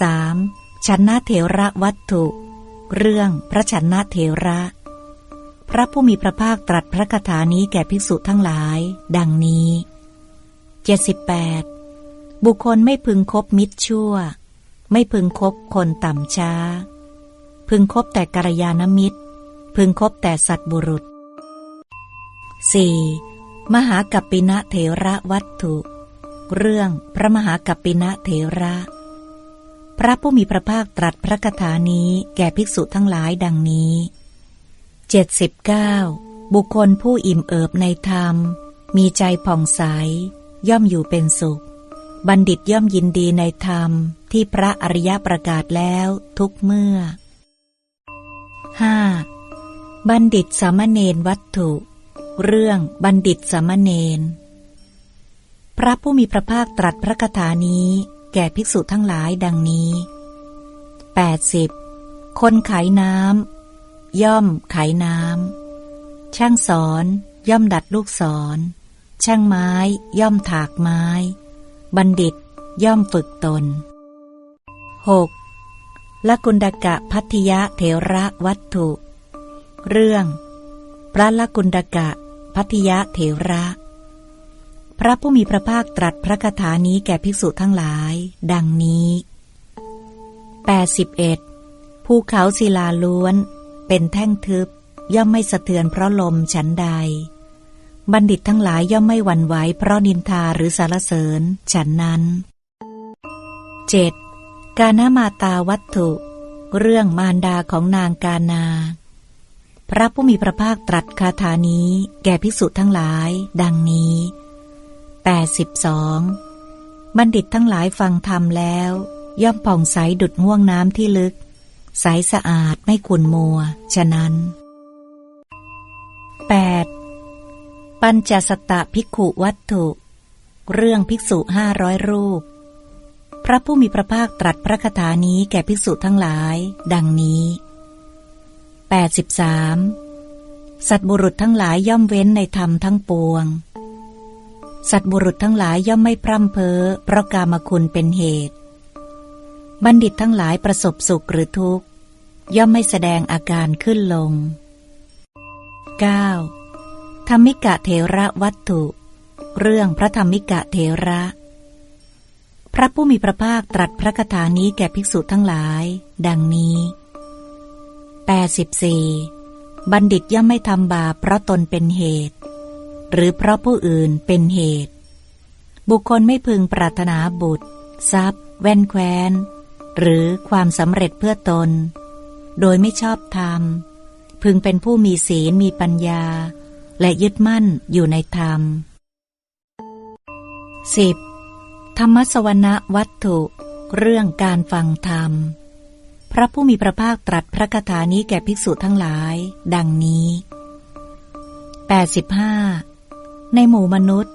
3. ชันนาเถระวัตถุ เรื่องพระชันนาเถระ พระผู้มีพระภาคตรัสพระคาถานี้แก่ภิกษุทั้งหลาย ดังนี้ 78. บุคคลไม่พึงคบมิตรชั่ว ไม่พึงคบคนต่ำช้า พึงคบแต่กัลยาณมิตร พึงคบแต่สัตบุรุษ 4. มหากัปปินะเถระวัตถุ เรื่องพระมหากัปปินะเถระ พระผู้มีพระภาคตรัสพระคาถานี้แก่ภิกษุทั้งหลายดังนี้ 79. บุคคลผู้อิ่มเอิบในธรรม มีใจผ่องใส ย่อมอยู่เป็นสุข บัณฑิตย่อมยินดีในธรรมที่พระอริยประกาศแล้วทุกเมื่อ 5. บัณฑิตสามเณรวัตถุ เรื่องบัณฑิตสามเณรพระผู้มีพระภาคตรัสพระคาถานี้ แก่ภิกษุทั้งหลายดังนี้ 80. คนขายน้ำย่อมขายน้ำช่างสอนย่อมดัดลูกศรช่างไม้ย่อมถากไม้ บัณฑิตย่อมฝึกตน 6. ละกุณดกะพัทยะเถระวัตถุ เรื่อง พระละกุณดกะพัทยะเถระ พระผู้มีพระภาคตรัสพระคาถานี้แก่ภิกษุทั้งหลาย ดังนี้ 81. ภูเขาศิลาล้วน เป็นแท่งทึบ ย่อมไม่สะเทือนเพราะลมฉันใด บัณฑิตทั้งหลายย่อมไม่หวั่นไหวเพราะนินทาหรือสารเสริญ ฉันนั้น 7. กานามาตาวัตถุ เรื่องมารดาของนางกานา พระผู้มีพระภาคตรัสคาถานี้ แก่ภิกษุทั้งหลาย ดังนี้ 82. บัณฑิตทั้งหลายฟังธรรมแล้ว ย่อมผ่องใสดุดง่วงน้ำที่ลึก ใสสะอาดไม่ขุนมัว ฉะนั้น 8. ปัญจสตะภิกขุวัตถุ เรื่องภิกษุห้าร้อยรูป พระผู้มีพระภาคตรัสพระคาถานี้แก่ภิกษุทั้งหลาย ดังนี้ 83. สัตบุรุษทั้งหลายย่อมเว้นในธรรมทั้งปวง สัตบุรุษทั้งหลายย่อมไม่พร่ำเพ้อเพราะกามคุณเป็นเหตุ บัณฑิตทั้งหลายประสบสุขหรือทุกข์ ย่อมไม่แสดงอาการขึ้นลง 9. ธรรมิกะเถระวัตถุ เรื่องพระธรรมิกะเถระ พระผู้มีพระภาคตรัสพระคาถานี้แก่ภิกษุทั้งหลาย ดังนี้ 84. บัณฑิตย่อมไม่ทำบาปเพราะตนเป็นเหตุ หรือเพราะผู้อื่นเป็นเหตุ บุคคลไม่พึงปรารถนาบุตร ทรัพย์ แว่นแคว้น หรือความสำเร็จเพื่อตน โดยไม่ชอบธรรม พึงเป็นผู้มีศีลมีปัญญา และยึดมั่นอยู่ในธรรม 10. ธรรมสวนะวัตถุ เรื่องการฟังธรรม พระผู้มีพระภาคตรัสพระคาถานี้แก่ภิกษุทั้งหลาย ดังนี้ 85. ในหมู่มนุษย์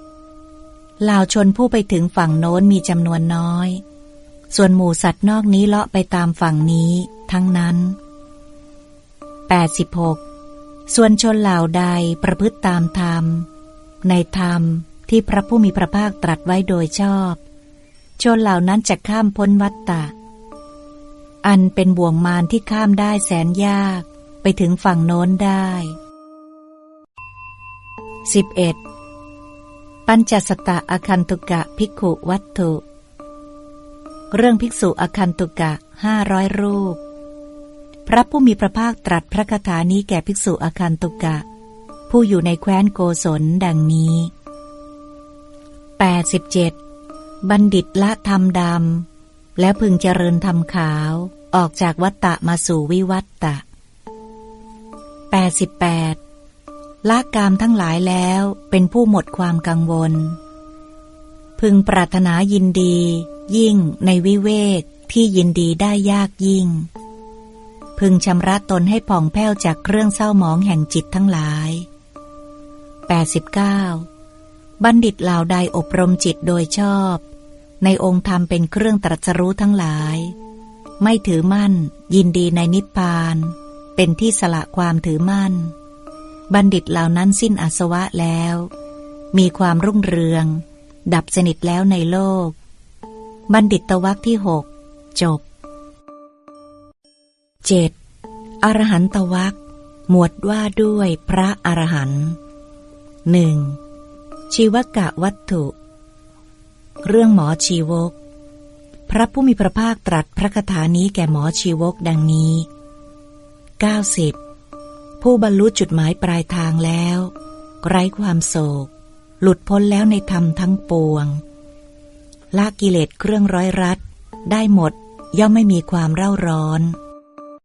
ลาวชนผู้ไปถึงฝั่งโน้นมีจำนวนน้อย ส่วนหมู่สัตว์นอกนี้เลาะไปตามฝั่งนี้ทั้งนั้น 86. ส่วนชนเหล่าใดประพฤติตามธรรม ในธรรมที่พระผู้มีพระภาคตรัสไว้โดยชอบ ชนเหล่านั้นจะข้ามพ้นวัฏฏะอันเป็นบ่วงมารที่ข้ามได้แสนยากไปถึงฝั่งโน้นได้ 11. ปัญจสตะอคันตุกะภิกขุวัตถุ เรื่องภิกษุอคันตุกะห้าร้อยรูป พระผู้มีพระภาคตรัสพระคาถานี้แก่ภิกษุอคันตุกะ ผู้อยู่ในแคว้นโกศลดังนี้ 87. บัณฑิตละธรรมดำ แล้วพึงเจริญธรรมขาว ออกจากวัตตะมาสู่วิวัตตะ 88. ละกามทั้งหลายแล้วเป็นผู้หมดความกังวล พึงปรารถนายินดี ยิ่งในวิเวกที่ยินดีได้ยากยิ่ง พึงชำระตนให้ผ่องแผ้วจากเครื่องเศร้าหมองแห่งจิตทั้งหลาย 89. บัณฑิตเหล่าใดอบรมจิตโดยชอบ ในองค์ธรรมเป็นเครื่องตรัสรู้ทั้งหลาย ไม่ถือมั่น ยินดีในนิพพาน เป็นที่สละความถือมั่น บัณฑิตเหล่านั้นสิ้นอาสวะแล้ว มีความรุ่งเรือง ดับสนิทแล้วในโลก บัณฑิตตวักที่หกจบ 7. อรหันตวักหมวดว่าด้วยพระอรหันต์หนึ่งชีวกะวัตถุ เรื่องหมอชีวก พระผู้มีพระภาคตรัสพระคาถานี้แก่หมอชีวกดังนี้ 90. ผู้บรรลุจุดหมายปลายทางแล้ว ไร้ความโศก หลุดพ้นแล้วในธรรมทั้งปวงละกิเลสเครื่องร้อยรัด ได้หมดย่อมไม่มีความเร่าร้อน